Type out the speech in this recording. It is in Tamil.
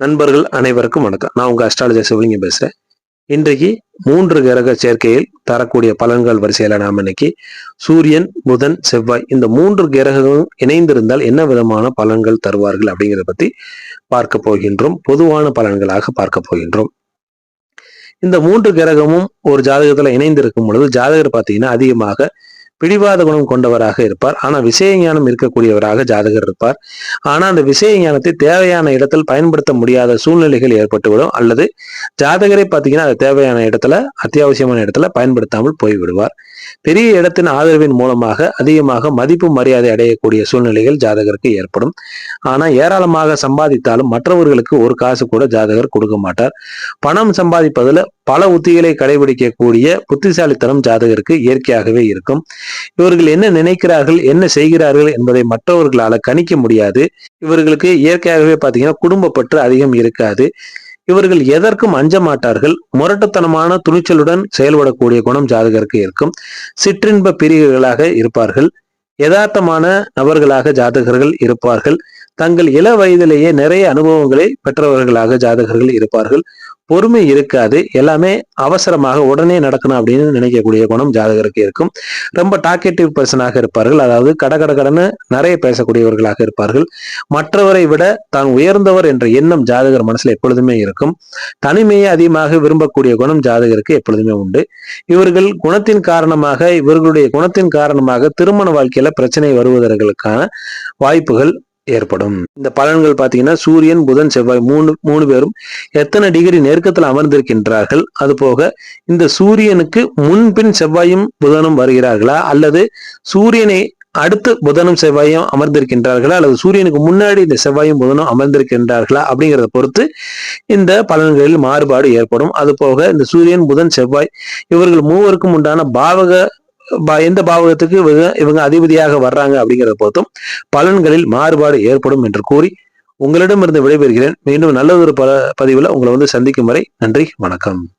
நண்பர்கள் அனைவருக்கும் வணக்கம். நான் உங்க அஸ்ட்ராலஜர் சிவலிங்கம் பேசுறேன். இன்றைக்கு மூன்று கிரக சேர்க்கையில் தரக்கூடிய பலன்கள் வரிசையில நாம் இன்னைக்கு சூரியன் புதன் செவ்வாய் இந்த மூன்று கிரகங்களும் இணைந்திருந்தால் என்ன விதமான பலன்கள் தருவார்கள் அப்படிங்கிறத பத்தி பார்க்க போகின்றோம். பொதுவான பலன்களாக பார்க்க போகின்றோம். இந்த மூன்று கிரகமும் ஒரு ஜாதகத்துல இணைந்திருக்கும் பொழுது ஜாதகர் பார்த்தீங்கன்னா அதிகமாக பிடிவாத குணம் கொண்டவராக இருப்பார். ஆனா விஷய ஞானம் இருக்கக்கூடியவராக ஜாதகர் இருப்பார். ஆனா அந்த விஷய ஞானத்தை தேவையான இடத்தில் பயன்படுத்த முடியாத சூழ்நிலைகள் ஏற்பட்டுவிடும். அல்லது ஜாதகரை பார்த்தீங்கன்னா அது தேவையான இடத்துல அத்தியாவசியமான இடத்துல பயன்படுத்தாமல் போய்விடுவார். பெரிய இடத்தின் ஆதரவின் மூலமாக அதிகமாக மதிப்பு மரியாதை அடையக்கூடிய சூழ்நிலைகள் ஜாதகருக்கு ஏற்படும். ஆனா ஏராளமாக சம்பாதித்தாலும் மற்றவர்களுக்கு ஒரு காசு கூட ஜாதகர் கொடுக்க மாட்டார். பணம் சம்பாதிப்பதுல பல உத்திகளை கடைபிடிக்கக்கூடிய புத்திசாலித்தனம் ஜாதகருக்கு இயற்கையாகவே இருக்கும். இவர்கள் என்ன நினைக்கிறார்கள் என்ன செய்கிறார்கள் என்பதை மற்றவர்களால கணிக்க முடியாது. இவர்களுக்கு இயற்கையாகவே பாத்தீங்கன்னா குடும்ப பற்று அதிகம் இருக்காது. இவர்கள் எதற்கும் அஞ்ச மாட்டார்கள் முரட்டுத்தனமான துணிச்சலுடன் செயல்படக்கூடிய குணம் ஜாதகருக்கு இருக்கும். சிற்றின்ப பிரிவுகளாக இருப்பார்கள். யதார்த்தமான நபர்களாக ஜாதகர்கள் இருப்பார்கள். தங்கள் இள வயதிலேயே நிறைய அனுபவங்களை பெற்றவர்களாக ஜாதகர்கள் இருப்பார்கள். பொறுமை இருக்காது. எல்லாமே அவசரமாக உடனே நடக்கணும் அப்படின்னு நினைக்கக்கூடிய குணம் ஜாதகருக்கு இருக்கும். ரொம்ப டாக்கெட்டிவ் பர்சனாக இருப்பார்கள். அதாவது கடகட கடன்னு நிறைய பேசக்கூடியவர்களாக இருப்பார்கள். மற்றவரை விட தான் உயர்ந்தவர் என்ற எண்ணம் ஜாதகர் மனசுல எப்பொழுதுமே இருக்கும். தனிமையை அதிகமாக விரும்பக்கூடிய குணம் ஜாதகருக்கு எப்பொழுதுமே உண்டு. இவர்கள் குணத்தின் காரணமாக இவர்களுடைய குணத்தின் காரணமாக திருமண வாழ்க்கையில பிரச்சனை வருவதற்கான வாய்ப்புகள் ஏற்படும். இந்த பலன்கள் பாத்தீங்கன்னா சூரியன் புதன் செவ்வாய் மூணு மூணு பேரும் எத்தனை டிகிரி நெருக்கத்தில் அமர்ந்திருக்கின்றார்கள்? அது போக இந்த சூரியனுக்கு முன்பின் செவ்வாயும் புதனும் வருகிறார்களா? அல்லது சூரியனை அடுத்து புதனும் செவ்வாயும் அமர்ந்திருக்கின்றார்களா? அல்லது சூரியனுக்கு முன்னாடி இந்த செவ்வாயும் புதனும் அமர்ந்திருக்கின்றார்களா? அப்படிங்கிறத பொறுத்து இந்த பலன்களில் மாறுபாடு ஏற்படும். அது போக இந்த சூரியன் புதன் செவ்வாய் இவர்கள் மூவருக்கும் உண்டான பாவக எந்த பாவகத்துக்கு இவங்க இவங்க அதிபதியாக வர்றாங்க அப்படிங்கிறத பொறுத்தும் பலன்களில் மாறுபாடு ஏற்படும் என்று கூறி உங்களிடமிருந்து விடைபெறுகிறேன். மீண்டும் நல்லதொரு பல பதிவில் உங்களை வந்து சந்திக்கும் வரை நன்றி வணக்கம்.